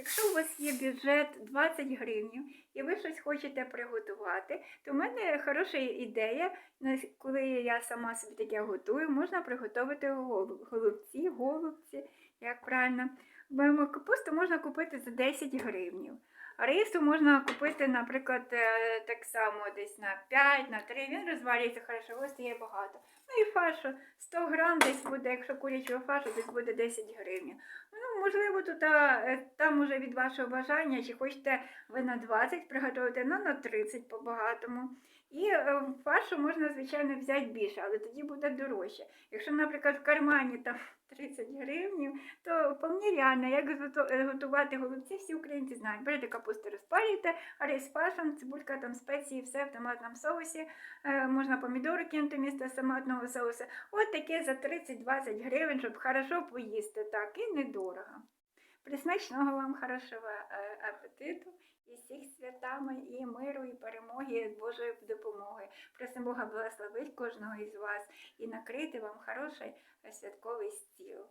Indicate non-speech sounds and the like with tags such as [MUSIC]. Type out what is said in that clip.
Якщо у вас є бюджет 20 гривень і ви щось хочете приготувати, то в мене хороша ідея, коли я сама собі таке готую, можна приготувати голубці, голубці, як правильно. Капусту можна купити за 10 гривень. Рису можна купити, наприклад, е, так само десь на 5, на 3. Він розвалюється хорошо, ось є багато. Ну і фаршу 100 грам десь буде, якщо курячого фаршу, десь буде 10 гривень. Ну, можливо, тут е, там уже від вашого бажання, чи хочете ви на 20 приготувати, ну на 30 по-багатому. І е, фаршу можна, звичайно, взяти більше, але тоді буде дорожче. Якщо, наприклад, в кармані там [LAUGHS] 30 гривень, то вполне реально, як готувати голубці, всі українці знають. Берете капусту, розпалюєте, а рис фаршем, цибулька, там спеції, все в томатному соусі. Е, можна помідори кинути вмісто томатного соусу. От таке за 30-20 гривень, щоб хорошо поїсти, так, і недорого. Присмачного вам хорошого е, апетиту і всіх святами, і миру, і перемоги і Божої допомоги. Просимо Бога благословити кожного із вас і накрити вам хороший е, святковий стіл.